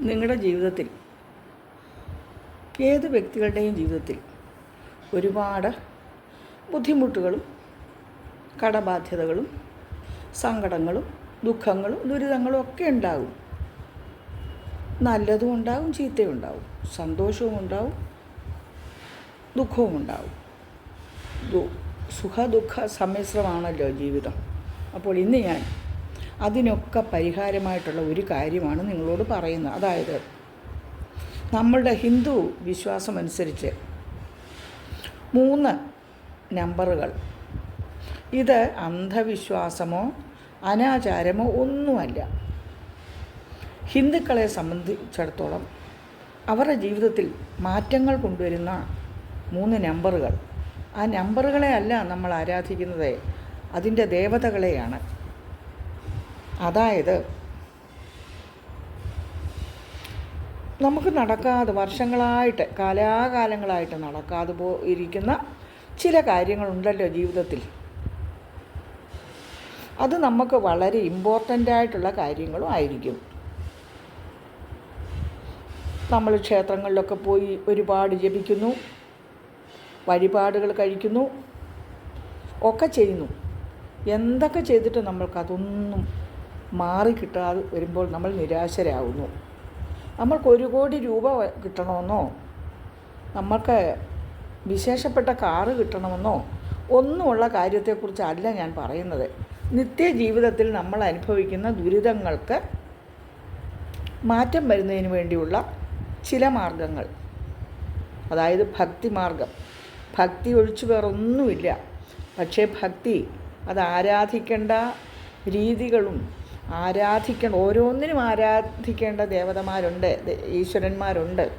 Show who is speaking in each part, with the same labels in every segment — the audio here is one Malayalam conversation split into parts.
Speaker 1: നിങ്ങളുടെ ജീവിതത്തിൽ ഏത് വ്യക്തികളുടെയും ജീവിതത്തിൽ ഒരുപാട് ബുദ്ധിമുട്ടുകളും കടബാധ്യതകളും സങ്കടങ്ങളും ദുഃഖങ്ങളും ദുരിതങ്ങളും ഒക്കെ ഉണ്ടാകും. നല്ലതും ഉണ്ടാകും ചീത്തയും ഉണ്ടാവും സന്തോഷവും ഉണ്ടാവും ദുഃഖവും ഉണ്ടാവും സുഖ ദുഃഖ സമ്മിശ്രമാണല്ലോ ജീവിതം. അപ്പോൾ ഇന്ന് ഞാൻ അതിനൊക്കെ പരിഹാരമായിട്ടുള്ള ഒരു കാര്യമാണ് നിങ്ങളോട് പറയുന്നത്. അതായത് നമ്മളുടെ ഹിന്ദു വിശ്വാസമനുസരിച്ച് മൂന്ന് നമ്പറുകൾ. ഇത് അന്ധവിശ്വാസമോ അനാചാരമോ ഒന്നുമല്ല. ഹിന്ദുക്കളെ സംബന്ധിച്ചിടത്തോളം അവരുടെ ജീവിതത്തിൽ മാറ്റങ്ങൾ കൊണ്ടുവരുന്ന മൂന്ന് നമ്പറുകൾ. ആ നമ്പറുകളെ അല്ല നമ്മൾ ആരാധിക്കുന്നത്. അതിന്റെ ദേവതകളെയാണ്. അതായത് നമുക്ക് നടക്കാതെ വർഷങ്ങളായിട്ട് കാലാകാലങ്ങളായിട്ട് നടക്കാതെ പോ ഇരിക്കുന്ന ചില കാര്യങ്ങളുണ്ടല്ലോ ജീവിതത്തിൽ. അത് നമുക്ക് വളരെ ഇമ്പോർട്ടന്റ് ആയിട്ടുള്ള കാര്യങ്ങളും ആയിരിക്കും. നമ്മൾ ക്ഷേത്രങ്ങളിലൊക്കെ പോയി ഒരുപാട് ജപിക്കുന്നു വഴിപാടുകൾ കഴിക്കുന്നു ഒക്കെ ചെയ്യുന്നു. എന്തൊക്കെ ചെയ്തിട്ട് നമ്മൾക്കതൊന്നും മാറിക്കിട്ടാതെ വരുമ്പോൾ നമ്മൾ നിരാശരാകുന്നു നമ്മൾക്ക് ഒരു കോടി രൂപ കിട്ടണമെന്നോ? നമ്മൾക്ക് വിശേഷപ്പെട്ട കാറ് കിട്ടണമെന്നോ? ഒന്നുമുള്ള കാര്യത്തെക്കുറിച്ചല്ല ഞാൻ പറയുന്നത്. നിത്യജീവിതത്തിൽ നമ്മൾ അനുഭവിക്കുന്ന ദുരിതങ്ങൾക്ക് മാറ്റം വരുന്നതിന് വേണ്ടിയുള്ള ചില മാർഗങ്ങൾ. അതായത് ഭക്തി മാർഗം. ഭക്തി ഒഴിച്ചു വേറൊന്നുമില്ല. പക്ഷേ ഭക്തി അത് ആരാധിക്കേണ്ട രീതികളും ആരാധിക്കേണ്ട ഓരോന്നിനും ആരാധിക്കേണ്ട ദേവതമാരുണ്ട് ഈശ്വരന്മാരുണ്ട്.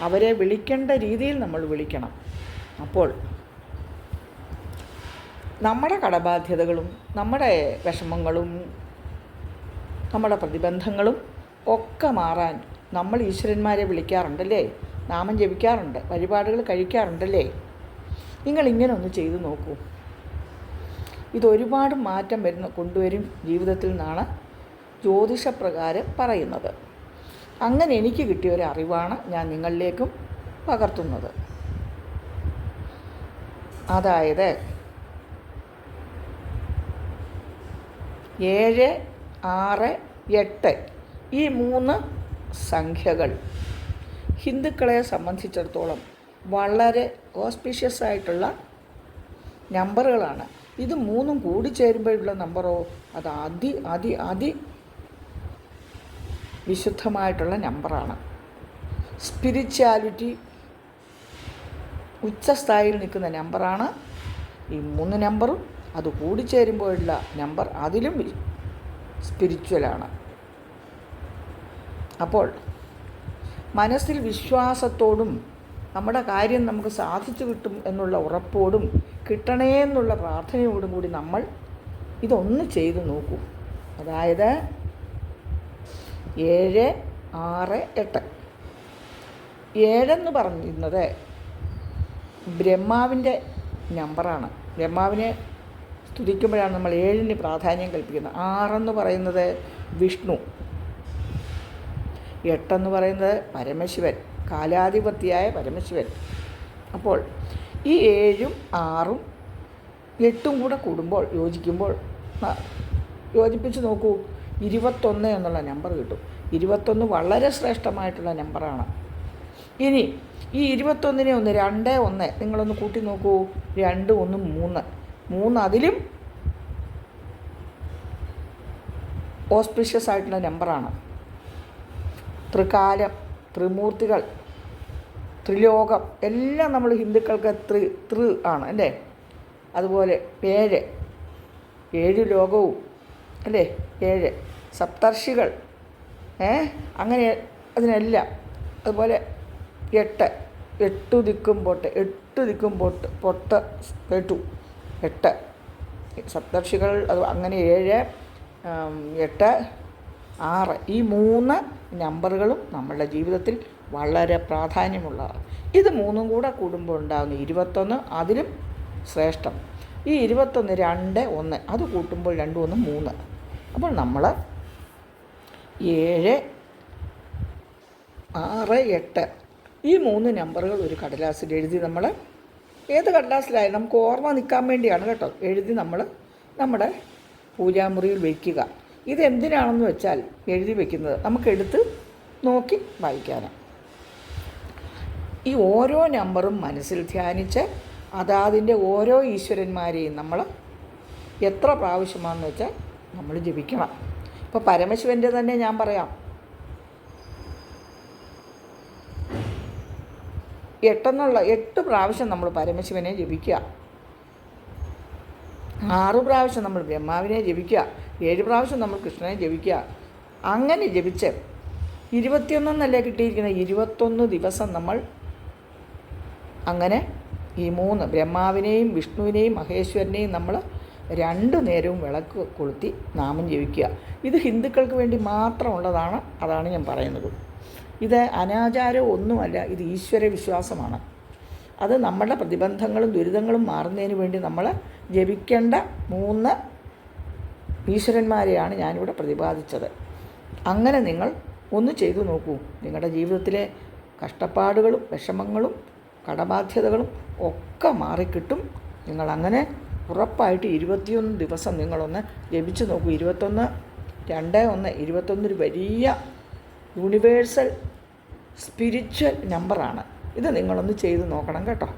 Speaker 1: അവരെ വിളിക്കേണ്ട രീതിയിൽ നമ്മൾ വിളിക്കണം. അപ്പോൾ നമ്മുടെ കടബാധ്യതകളും നമ്മുടെ വിഷമങ്ങളും നമ്മുടെ പ്രതിബന്ധങ്ങളും ഒക്കെ മാറാൻ നമ്മൾ ഈശ്വരന്മാരെ വിളിക്കാറുണ്ടല്ലേ? നാമം ജപിക്കാറുണ്ട് വഴിപാടുകൾ കഴിക്കാറുണ്ടല്ലേ? നിങ്ങൾ ഇങ്ങനെ ഒന്ന് ചെയ്തു നോക്കൂ. ഇതൊരുപാട് മാറ്റം വരുന്ന കൊണ്ടുവരും ജീവിതത്തിൽ നിന്നാണ് ജ്യോതിഷപ്രകാരം പറയുന്നത്. അങ്ങനെ എനിക്ക് കിട്ടിയ ഒരു അറിവാണ് ഞാൻ നിങ്ങളിലേക്കും പകർത്തുന്നത്. അതായത് ഏഴ് ആറ് എട്ട് ഈ മൂന്ന് സംഖ്യകൾ ഹിന്ദുക്കളെ സംബന്ധിച്ചിടത്തോളം വളരെ ഓസ്പീഷ്യസ് ആയിട്ടുള്ള നമ്പറുകളാണ് ഇത് മൂന്നും കൂടിച്ചേരുമ്പോഴുള്ള നമ്പറോ അത് അതി അതി അതി വിശുദ്ധമായിട്ടുള്ള നമ്പറാണ്. സ്പിരിച്വാലിറ്റി ഉച്ചസ്ഥായിയിൽ നിൽക്കുന്ന നമ്പറാണ്. ഈ മൂന്ന് നമ്പറും അത് കൂടിച്ചേരുമ്പോഴുള്ള നമ്പർ അതിലും സ്പിരിച്വലാണ്. അപ്പോൾ മനസ്സിൽ വിശ്വാസത്തോടും നമ്മുടെ കാര്യം നമുക്ക് സാധിച്ചു കിട്ടും എന്നുള്ള ഉറപ്പോടും കിട്ടണേ എന്നുള്ള പ്രാർത്ഥനയോടും കൂടി നമ്മൾ ഇതൊന്ന് ചെയ്തു നോക്കൂ. അതായത് ഏഴ് ആറ് എട്ട്. ഏഴെന്ന് പറയുന്നത് ബ്രഹ്മാവിന്റെ നമ്പറാണ്. ബ്രഹ്മാവിനെ സ്തുതിക്കുമ്പോഴാണ് നമ്മൾ ഏഴിന് പ്രാധാന്യം കൽപ്പിക്കുന്നത്. ആറെന്ന് പറയുന്നത് വിഷ്ണു. എട്ടെന്ന് പറയുന്നത് പരമശിവൻ. കാലാധിപത്യായ പരമശിവൻ. അപ്പോൾ ഈ ഏഴും ആറും എട്ടും കൂടെ കൂടുമ്പോൾ യോജിക്കുമ്പോൾ യോജിപ്പിച്ച് നോക്കൂ. ഇരുപത്തൊന്ന് എന്നുള്ള നമ്പർ കിട്ടും. ഇരുപത്തൊന്ന് വളരെ ശ്രേഷ്ഠമായിട്ടുള്ള നമ്പറാണ്. ഇനി ഈ ഇരുപത്തൊന്നിനെ ഒന്ന് രണ്ട് ഒന്ന് നിങ്ങളൊന്ന് കൂട്ടി നോക്കൂ. രണ്ട് ഒന്ന് മൂന്ന്. മൂന്ന് അതിലും ഓസ്പിഷ്യസ് ആയിട്ടുള്ള നമ്പറാണ്. ത്രികാലം ത്രിമൂർത്തികൾ ത്രിലോകം എല്ലാം നമ്മൾ ഹിന്ദുക്കൾക്ക് ത്രി ത്രി ആണ് അല്ലേ? അതുപോലെ പേര് ഏഴ് ലോകവും അല്ലേ? ഏഴ്. സപ്തർഷികൾ. ഏ? അങ്ങനെ അതിനെല്ലാം. അതുപോലെ എട്ട്. എട്ടു ദിക്കും പൊട്ട്. എട്ടു ദിക്കും പൊട്ട്. പൊട്ട് കേട്ടു എട്ട്. സപ്തർഷികൾ അത് അങ്ങനെ ഏഴ് എട്ട് ആറ്. ഈ മൂന്ന് നമ്പറുകളും നമ്മളുടെ ജീവിതത്തിൽ വളരെ പ്രാധാന്യമുള്ളതാണ്. ഇത് മൂന്നും കൂടെ കൂടുമ്പോൾ ഉണ്ടാകുന്ന ഇരുപത്തൊന്ന് അതിലും ശ്രേഷ്ഠം. ഈ ഇരുപത്തൊന്ന് രണ്ട് ഒന്ന്. അത് കൂട്ടുമ്പോൾ രണ്ടും ഒന്ന് മൂന്ന്. അപ്പോൾ നമ്മൾ ഏഴ് ആറ് എട്ട് ഈ മൂന്ന് നമ്പറുകൾ ഒരു കടലാസിൽ എഴുതി നമ്മൾ ഏത് കടലാസിലായാലും നമുക്ക് ഓർമ്മ നിൽക്കാൻ വേണ്ടിയാണ് കേട്ടോ. എഴുതി നമ്മൾ നമ്മുടെ പൂജാമുറിയിൽ വയ്ക്കുക ഇതെന്തിനാണെന്ന് വെച്ചാൽ എഴുതി വയ്ക്കുന്നത് നമുക്കെടുത്ത് നോക്കി വായിക്കാനാണ് ഈ ഓരോ നമ്പറും മനസ്സിൽ ധ്യാനിച്ച് അതാതിന്റെ ഓരോ ഈശ്വരന്മാരെയും നമ്മൾ എത്ര പ്രാവശ്യമാണെന്ന് വെച്ചാൽ നമ്മൾ ജപിക്കണം. ഇപ്പോൾ പരമശിവന്റെ തന്നെ ഞാൻ പറയാം. എട്ടെന്നുള്ള എട്ട് പ്രാവശ്യം നമ്മൾ പരമശിവനെ ജപിക്കുക. ആറ് പ്രാവശ്യം നമ്മൾ ബ്രഹ്മാവിനെ ജപിക്കുക. ഏഴ് പ്രാവശ്യം നമ്മൾ കൃഷ്ണനെ ജപിക്കുക. അങ്ങനെ ജപിച്ച് ഇരുപത്തിയൊന്നെന്നല്ലേ കിട്ടിയിരിക്കുന്നത് ഇരുപത്തൊന്ന് ദിവസം നമ്മൾ അങ്ങനെ ഈ മൂന്ന് ബ്രഹ്മാവിനെയും വിഷ്ണുവിനെയും മഹേശ്വരനെയും നമ്മൾ രണ്ടു നേരവും വിളക്ക് കൊളുത്തി നാമം ജപിക്കുക. ഇത് ഹിന്ദുക്കൾക്ക് വേണ്ടി മാത്രമുള്ളതാണ് അതാണ് ഞാൻ പറയുന്നത്. ഇത് അനാചാരം ഒന്നുമല്ല ഇത് ഈശ്വര വിശ്വാസമാണ്. അത് നമ്മുടെ പ്രതിബന്ധങ്ങളും ദുരിതങ്ങളും മാറുന്നതിന് വേണ്ടി നമ്മൾ ജപിക്കേണ്ട മൂന്ന് ഈശ്വരന്മാരെയാണ് ഞാനിവിടെ പ്രതിപാദിച്ചത്. അങ്ങനെ നിങ്ങൾ ഒന്ന് ചെയ്തു നോക്കൂ. നിങ്ങളുടെ ജീവിതത്തിലെ കഷ്ടപ്പാടുകളും വിഷമങ്ങളും കടബാധ്യതകളും ഒക്കെ മാറിക്കിട്ടും. നിങ്ങളങ്ങനെ ഉറപ്പായിട്ട് ഇരുപത്തിയൊന്ന് ദിവസം നിങ്ങളൊന്ന് ജപിച്ചു നോക്കൂ. ഇരുപത്തൊന്ന് രണ്ട് ഒന്ന് ഇരുപത്തൊന്ന് ഒരു വലിയ യൂണിവേഴ്സൽ സ്പിരിച്വൽ നമ്പറാണ് ഇത് നിങ്ങളൊന്ന് ചെയ്ത് നോക്കണം കേട്ടോ.